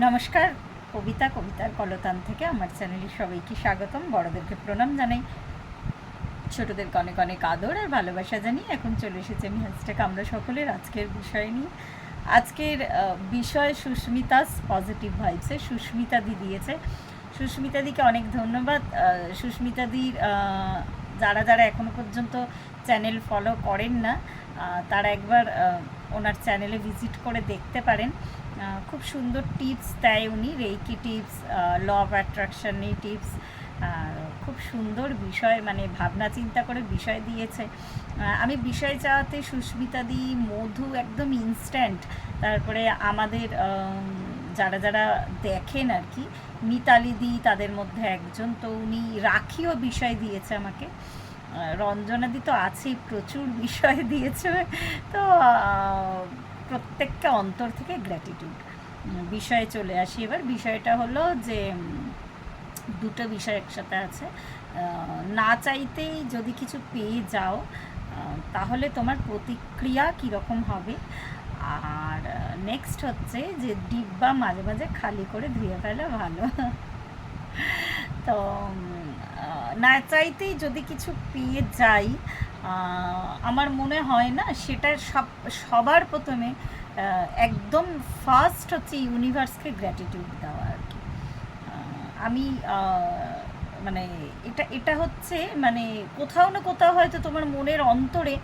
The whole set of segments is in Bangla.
নমস্কার, কবিতা কবিতার কলতান থেকে আমার চ্যানেলে সবাইকে স্বাগতম। বড়দেরকে প্রণাম জানাই। ছোটদেরকে অনেক অনেক আদর আর ভালোবাসা জানিয়ে এখন চলে এসেছে আমি হ্যাশট্যাগ আমরা সকলের আজকের বিষয় নিয়ে। আজকের বিষয় সুস্মিতাস পজিটিভ ভাইবসে সুস্মিতা দি দিয়েছে। সুস্মিতা দিকে অনেক ধন্যবাদ। সুস্মিতা দির যারা যারা এখনও পর্যন্ত চ্যানেল ফলো করেন না তারা একবার ওনার চ্যানেলে ভিজিট করে দেখতে পারেন। খুব সুন্দর টিপস দেয় উনি reiki tips law of attraction tips খুব সুন্দর বিষয় মানে ভাবনা চিন্তা করে বিষয় দিয়েছে। আমি বিষয় চাওয়াতে সুস্মিতা দি, মধু একদম ইনস্ট্যান্ট তারপরে আমাদের যারা যারা দেখেন আর কি মিতালি দি তাদের মধ্যে একজন, তো উনি রাখিও বিষয় দিয়েছে আমাকে। রঞ্জনাদি তো আছেই, প্রচুর বিষয় দিয়েছে। তো আহ, প্রত্যেককে অন্তর থেকে গ্র্যাটিটিউড বিষয়ে চলে আসি এবার। বিষয়টা হলো যে দুটো বিষয় একসাথে আছে। না চাইতেই যদি কিছু পেয়ে যাও তাহলে তোমার প্রতিক্রিয়া কীরকম হবে? আর নেক্সট হচ্ছে যে ডিব্বা মাঝে মাঝে খালি করে ধুয়ে ফেলা ভালো। তো না চাইতেই যদি কিছু পেয়ে যাই আমার মনে হয় না, সেটা সব, সবার প্রথমে একদম ফার্স্ট হচ্ছে ইউনিভার্সকে গ্র্যাটিটিউড দেওয়া আর কি। আমি মানে এটা এটা হচ্ছে মানে কোথাও না কোথাও হয়তো তোমার মনের অন্তরে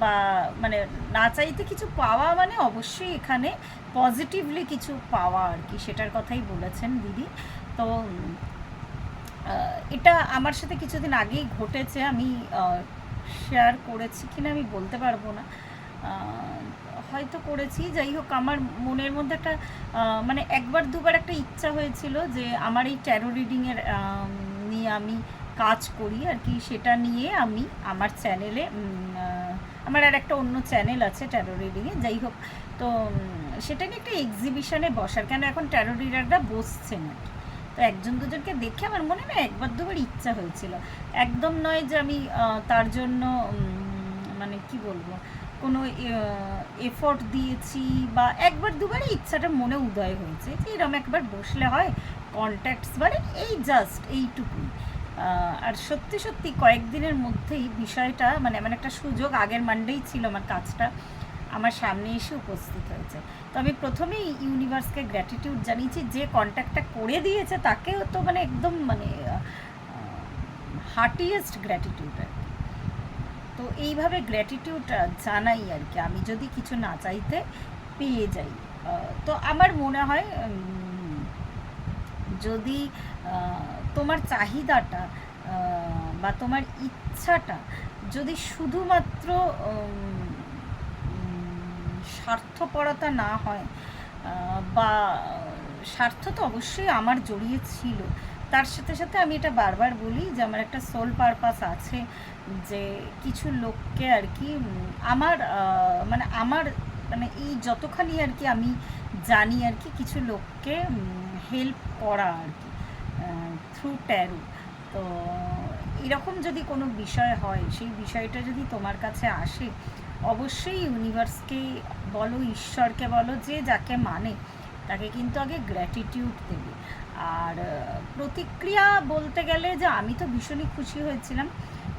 বা মানে না চাইতে কিছু পাওয়া মানে অবশ্যই এখানে পজিটিভলি কিছু পাওয়া আর কি, সেটার কথাই বলেছেন দিদি। তো এটা আমার সাথে কিছুদিন আগেই ঘটেছে, আমি শেয়ার করেছি কিনা আমি বলতে পারব না। হয়তো করেছি, যাই হোক, আমার মনের মধ্যে একটা মানে একবার দুবার একটা ইচ্ছা হয়েছিল যে আমার এই ট্যারো রিডিংয়ের নিয়ে আমি কাজ করি আর কি। সেটা নিয়ে আমি আমার চ্যানেলে আমার আর একটা অন্য চ্যানেল আছে ট্যারো রিডিংয়ে যাই হোক। তো সেটা নিয়ে একটা এক্সিবিশনে বসার, কেন এখন ট্যারো রিডাররা বসছেন আর কি। তো একজন দুজনকে দেখে আমার মনে না একবার দুবার ইচ্ছা হয়েছিল। একদম নয় যে আমি তার জন্য মানে কি বলব, কোনো এফোর্ট দিয়েছি বা একবার দুবারই ইচ্ছাটা মনে উদয় হয়েছে যে এরকম একবার বসলে হয় কন্ট্যাক্টস বাড়ে, এই জাস্ট এইটুকুই। আর সত্যি সত্যি কয়েকদিনের মধ্যেই বিষয়টা মানে এমন একটা সুযোগ আগের মানডেই ছিল আমার কাজটা আমার সামনে এসে উপস্থিত হয়েছে। তো আমি প্রথমেই ইউনিভার্সকে গ্র্যাটিটিউড জানিয়েছি, যে কন্ট্যাক্টটা করে দিয়েছে তাকেও তো মানে একদম মানে হার্টিয়েস্ট গ্র্যাটিটিউড আর কি। তো এইভাবে গ্র্যাটিটিউড জানাই আর কি। আমি যদি কিছু না চাইতে পেয়ে যাই তো আমার মনে হয় যদি তোমার চাহিদাটা বা তোমার ইচ্ছাটা যদি শুধুমাত্র স্বার্থপরতা না হয় বা স্বার্থ তো অবশ্যই আমার জড়িয়ে ছিল। তার সাথে সাথে আমি এটা বারবার বলি যে আমার একটা সোল পারপাস আছে যে কিছু লোককে আর কি আমার মানে আমার মানে এই যতখানি আর কি আমি জানি আর কি কিছু লোককে হেল্প করা আর কি থ্রু ট্যারু তো এরকম যদি কোনো বিষয় হয়, সেই বিষয়টা যদি তোমার কাছে আসে অবশ্যই ইউনিভার্সকে বলো, ঈশ্বরকে বলো, যে যাকে মানে তাকে কিন্তু আগে গ্র্যাটিটিউড দেবে। আর প্রতিক্রিয়া বলতে গেলে যে আমি তো ভীষণই খুশি হয়েছিলাম।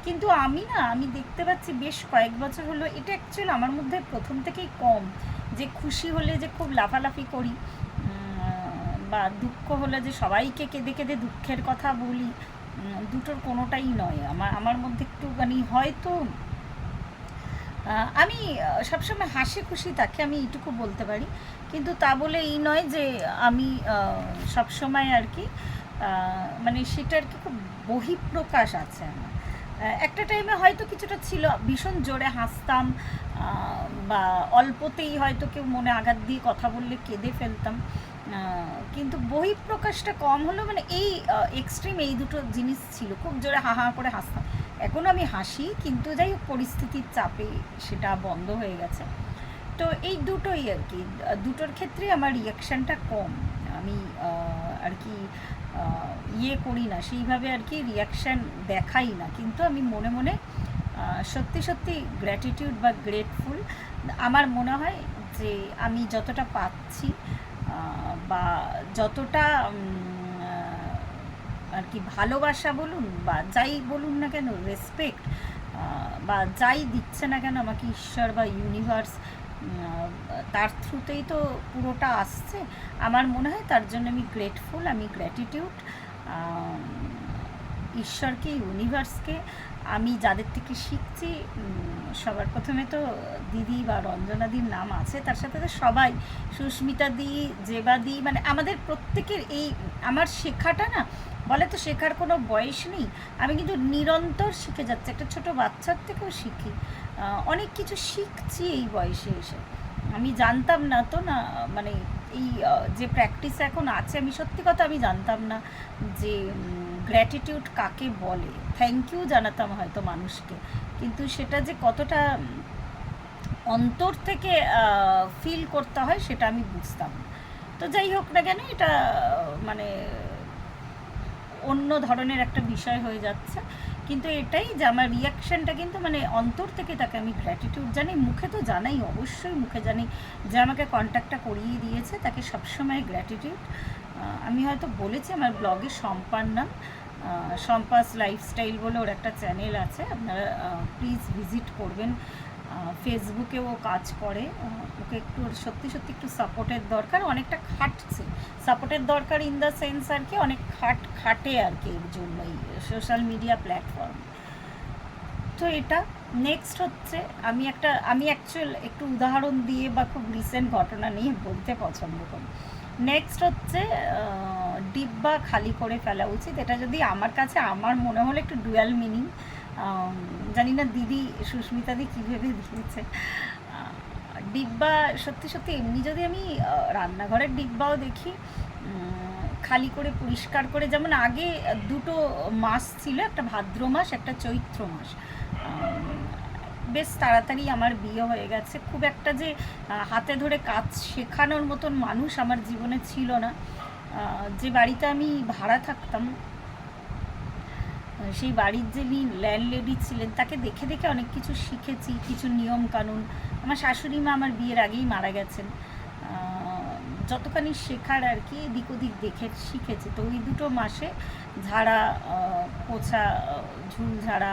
কিন্তু আমি না, আমি দেখতে পাচ্ছি বেশ কয়েক বছর হলো, এটা অ্যাকচুয়ালি আমার মধ্যে প্রথম থেকেই কম। যে খুশি হলে যে খুব লাফালাফি করি বা দুঃখ হলে যে সবাইকে কেঁদে কেঁদে দুঃখের কথা বলি দুটোর কোনোটাই নয়। আমার আমার মধ্যে একটুখানি হয়তো আমি সবসময় হাসি খুশি থাকি আমি এইটুকু বলতে পারি। কিন্তু তা বলে এই নয় যে আমি সবসময় আর কি মানে সেটা আর কি খুব বহিঃপ্রকাশ আছে আমার। একটা টাইমে হয়তো কিছুটা ছিল, ভীষণ জোরে হাসতাম বা অল্পতেই হয়তো কেউ মনে আঘাত দিয়ে কথা বললে কেঁদে ফেলতাম। কিন্তু বহিঃপ্রকাশটা কম হলো মানে এই এক্সট্রিম এই দুটো জিনিস ছিল। খুব জোরে হা হা করে হাসতাম। এখনও আমি হাসি, কিন্তু যাই হোক পরিস্থিতির চাপে সেটা বন্ধ হয়ে গেছে। তো এই দুটোই আর কি, দুটোর ক্ষেত্রে আমার রিয়াকশানটা কম। আমি আর কি ইয়ে করি না, সেইভাবে আর কি রিয়াকশান দেখাই না। কিন্তু আমি মনে মনে সত্যি সত্যি গ্র্যাটিটিউড বা গ্রেটফুল আমার মনে হয় যে আমি যতটা পাচ্ছি বা যতটা আর কি ভালোবাসা বলুন বা যাই বলুন না কেন রেসপেক্ট বা যাই দিচ্ছে না কেন আমাকে ঈশ্বর বা ইউনিভার্স তার থ্রুতেই তো পুরোটা আসছে। আমার মনে হয় তার জন্য আমি গ্রেটফুল আমি গ্র্যাটিটিউড ঈশ্বরকে ইউনিভার্সকে আমি যাদের থেকে শিখছি সবার প্রথমে তো দিদি বা রঞ্জনাদির নাম আছে, তার সাথে তো সবাই সুস্মিতা দি, জেবা দি মানে আমাদের প্রত্যেকের এই, আমার শেখাটা না, বলে তো শেখার কোনো বয়স নেই, আমি কিন্তু নিরন্তর শিখে যাচ্ছি, একটা ছোট বাচ্চার থেকেও শিখি। অনেক কিছু শিখছি এই বয়সে এসে। আমি জানতাম না তো না মানে এই যে প্র্যাকটিস এখন আছে, আমি সত্যি কথা আমি জানতাম না যে গ্র্যাটিটিউড কাকে বলে? থ্যাংক ইউ জানাতাম হয়তো মানুষকে। কিন্তু সেটা যে কতটা অন্তর থেকে ফিল করতে হয় সেটা আমি বুঝতাম তো যাই হোক না কেন, এটা মানে অন্য ধরনের একটা বিষয় হয়ে যাচ্ছে। কিন্তু এটাই যে আমার রিয়াকশানটা কিন্তু মানে অন্তর থেকে তাকে আমি গ্র্যাটিটিউড জানি। মুখে তো জানাই, অবশ্যই মুখে জানি যে আমাকে কন্ট্যাক্টটা করিয়ে দিয়েছে। তাকে সবসময় গ্র্যাটিটিউড আমি হয়তো বলেছি আমার ব্লগে সম্পার নাম। সম্পাস লাইফস্টাইল বলে ওর একটা চ্যানেল আছে। আপনারা প্লিজ ভিজিট করবেন। ফেসবুকে ও কাজ করে। ওকে একটু সত্যি সত্যি একটু সাপোর্টের দরকার। অনেকটা খাটছে। সাপোর্টের দরকার ইন দ্য সেন্স আর কি, অনেক খাট খাটে আর কি এর জন্যই সোশ্যাল মিডিয়া প্ল্যাটফর্ম তো এটা নেক্সট হচ্ছে, আমি একটা, আমি অ্যাকচুয়াল একটু উদাহরণ দিয়ে বা খুব রিসেন্ট ঘটনা নিয়ে বলতে পছন্দ করি। নেক্সট হচ্ছে ডিব্বা খালি করে ফেলা উচিত। এটা যদি আমার কাছে, আমার মনে হলো একটু ডুয়াল মিনিং জানি না দিদি সুস্মিতা দি কী ভেবে দিয়েছে। ডিব্বা সত্যি সত্যি এমনি যদি আমি রান্নাঘরের ডিব্বাও দেখি খালি করে পরিষ্কার করে, যেমন আগে দুটো মাস ছিল, একটা ভাদ্র মাস, একটা চৈত্র মাস। বেশ তাড়াতাড়ি আমার বিয়ে হয়ে গেছে। খুব একটা যে হাতে ধরে কাজ শেখানোর মতন মানুষ আমার জীবনে ছিল না। যে বাড়িতে আমি ভাড়া থাকতাম, সেই বাড়ির যিনি ল্যান্ডলেডি ছিলেন, তাকে দেখে দেখে অনেক কিছু শিখেছি, কিছু নিয়ম কানুন আমার শাশুড়ি মা আমার বিয়ের আগেই মারা গেছেন। যতখানি শেখার আর কি, এদিক ওদিক দেখে শিখেছি। তো ওই দুটো মাসে ঝাড়া পোছা ঝুল ঝাড়া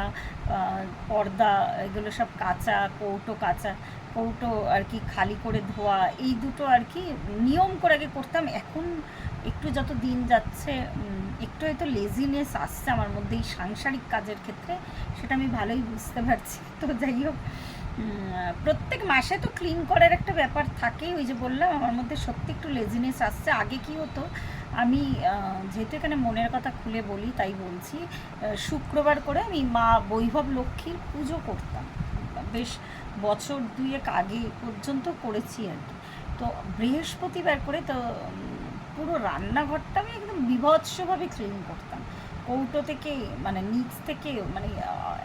পর্দা, এগুলো সব কাঁচা, কৌটো কাঁচা, কৌটো আর কি খালি করে ধোয়া, এই দুটো আর কি নিয়ম করে আগে করতাম। এখন একটু যত দিন যাচ্ছে একটু হয়তো লেজিনেস আসছে আমার মধ্যে এই সাংসারিক কাজের ক্ষেত্রে, সেটা আমি ভালোই বুঝতে পারছি। তো যাই হোক প্রত্যেক মাসে তো ক্লিন করার একটা ব্যাপার থাকেই। ওই যে বললাম, আমার মধ্যে সত্যি একটু লেজিনেস আসছে। আগে কি হতো, আমি যেহেতু এখানে মনের কথা খুলে বলি, তাই বলছি শুক্রবার করে আমি মা বৈভব লক্ষ্মীর পুজো করতাম। বেশ বছর দুয়েক আগে পর্যন্ত করেছি আর কি। তো বৃহস্পতিবার করে তো পুরো রান্নাঘরটা আমি একদম বিভৎসভাবে ক্লিন করতাম। কৌটো থেকে মানে নিচ থেকে মানে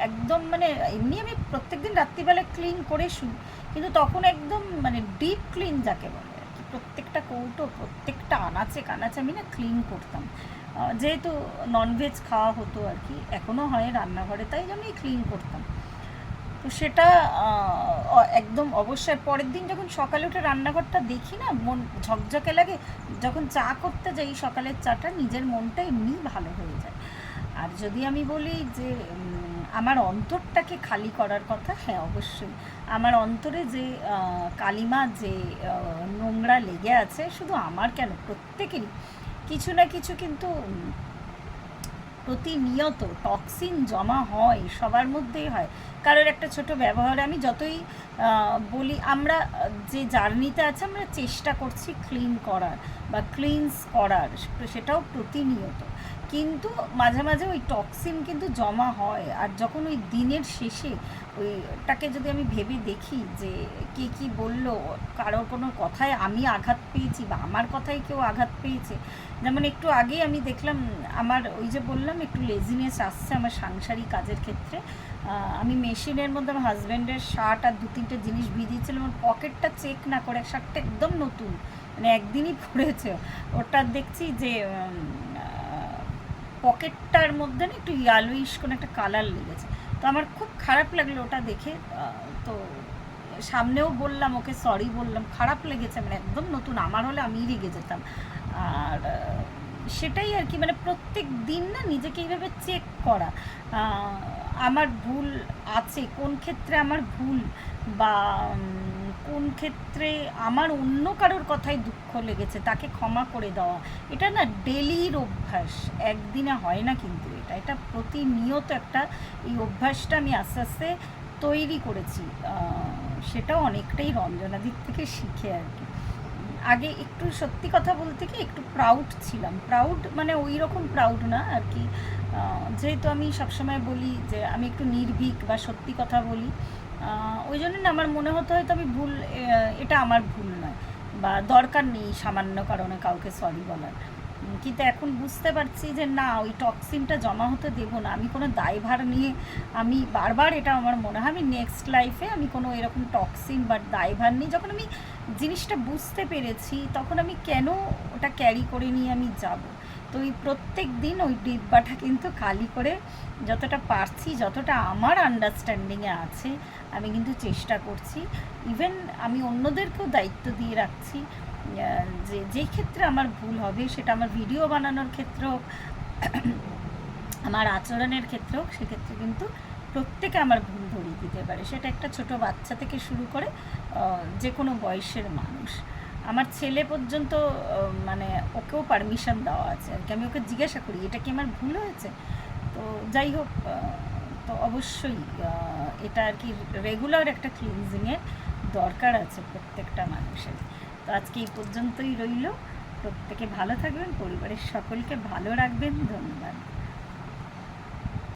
একদম মানে এমনি আমি প্রত্যেকদিন রাত্রিবেলা ক্লিন করে শুই, কিন্তু তখন একদম মানে ডিপ ক্লিন যাকে বলে আর কি। প্রত্যেকটা কৌটো, প্রত্যেকটা আনাচে কানাচে আমি না ক্লিন করতাম। যেহেতু ননভেজ খাওয়া হতো আর কি এখনও হয় রান্নাঘরে, তাই জন্যই ক্লিন করতাম। তো সেটা একদম অবশ্যই পরের দিন যখন সকালে উঠে রান্নাঘরটা দেখি না, মন ঝকঝকে লাগে, যখন চা করতে যাই সকালের চাটা, নিজের মনটা এমনি ভালো হয়ে যায়। আর যদি আমি বলি যে আমার অন্তরটাকে খালি করার কথা হ্যাঁ অবশ্যই। আমার অন্তরে যে কালিমা, যে নোংরা লেগে আছে, শুধু আমার কেন, প্রত্যেকেরই। কিছু না কিছু কিন্তু প্রতিনিয়ত টক্সিন জমা হয়, সবার মধ্যেই হয়। কারোর একটা ছোট ব্যবহারে আমি যতই বলি, আমরা যে জার্নিতে আছে, আমরা চেষ্টা করছি ক্লিন করার বা ক্লিনস করার, সেটাও প্রতিনিয়ত। কিন্তু মাঝে মাঝে ওই টক্সিন কিন্তু জমা হয়। আর যখন ওই দিনের শেষে ওইটাকে যদি আমি ভেবে দেখি যে কে কি বলল, কারোর কোনো কথায় আমি আঘাত পেয়েছি বা আমার কথায় কেউ আঘাত পেয়েছে, যেমন একটু আগে আমি দেখলাম, আমার ওই যে বললাম, একটু লেজিনেস আসছে আমার সাংসারিক কাজের ক্ষেত্রে। আমি মেশিনের মধ্যে আমার হাজব্যান্ডের শার্ট আর দু তিনটে জিনিস ভিজিয়েছিলাম আমার পকেটটা চেক না করে শার্টটা একদম নতুন মানে একদিনই পরেছে ওটা দেখছি যে পকেটটার মধ্যে না একটু ইয়ালোইশ কোনো একটা কালার লেগেছে। তো আমার খুব খারাপ লাগল ওটা দেখে। তো সামনেও বললাম ওকে সরি বললাম, খারাপ লেগেছে মানে একদম নতুন, আমার হলে আমিই রেগে যেতাম। আর সেটাই আর কি মানে প্রত্যেক দিন না নিজেকে এইভাবে চেক করা। আমার ভুল আছে, কোন ক্ষেত্রে আমার ভুল বা কোন ক্ষেত্রে আমার অন্য কারোর কথায় দুঃখ লেগেছে তাকে ক্ষমা করে দেওয়া, এটা না ডেলির অভ্যাস, একদিনে হয় না কিন্তু এটা। এটা প্রতিনিয়ত একটা এই অভ্যাসটা আমি আস্তে আস্তে তৈরি করেছি। সেটাও অনেকটাই রঞ্জনাদির থেকে শিখে আর কি। আগে একটু সত্যি কথা বলতে কি একটু প্রাউড ছিলাম। প্রাউড মানে ওই রকম প্রাউড না আর কি। যেহেতু আমি সবসময় বলি যে আমি একটু নির্ভীক বা সত্যি কথা বলি ওই জন্য না আমার মনে হতো হয়তো আমি ভুল এটা আমার ভুল নয় বা দরকার নেই সামান্য কারণে কাউকে সরি বলার। কিন্তু এখন বুঝতে পারছি যে না, ওই টক্সিনটা জমা হতে দেবো না। আমি কোনো দায়ভার নিয়ে আমি বারবার এটা আমার মনে হয়, আমি নেক্সট লাইফে আমি কোনো এরকম টক্সিন বা দায়ভার নিয়ে যখন আমি জিনিসটা বুঝতে পেরেছি, তখন আমি কেন ওটা ক্যারি করে নিয়ে আমি যাব? তো প্রত্যেক দিন ওই ডিব্বাটা কিন্তু খালি করে যতটা পারছি, যতটা আমার আন্ডারস্ট্যান্ডিংয়ে আছে, আমি কিন্তু চেষ্টা করছি। ইভেন আমি অন্যদেরকেও দায়িত্ব দিয়ে রাখছি যে যে ক্ষেত্রে আমার ভুল হবে, সেটা আমার ভিডিও বানানোর ক্ষেত্রে হোক, আমার আচরণের ক্ষেত্রে হোক, সেক্ষেত্রে কিন্তু প্রত্যেকে আমার ভুল ধরিয়ে দিতে পারে। সেটা একটা ছোট বাচ্চা থেকে শুরু করে যে কোনো বয়সের মানুষ। আমার ছেলে পর্যন্ত মানে ওকেও পারমিশন দেওয়া আছে আর কি। আমি ওকে জিজ্ঞাসা করি, এটা কি আমার ভুল হয়েছে? তো যাই হোক তো অবশ্যই এটা আর কি রেগুলার একটা ক্লিনজিংয়ের দরকার আছে প্রত্যেকটা মানুষের। তো আজকে এই পর্যন্তই রইল। প্রত্যেকে ভালো থাকবেন, পরিবারের সকলকে ভালো রাখবেন। ধন্যবাদ।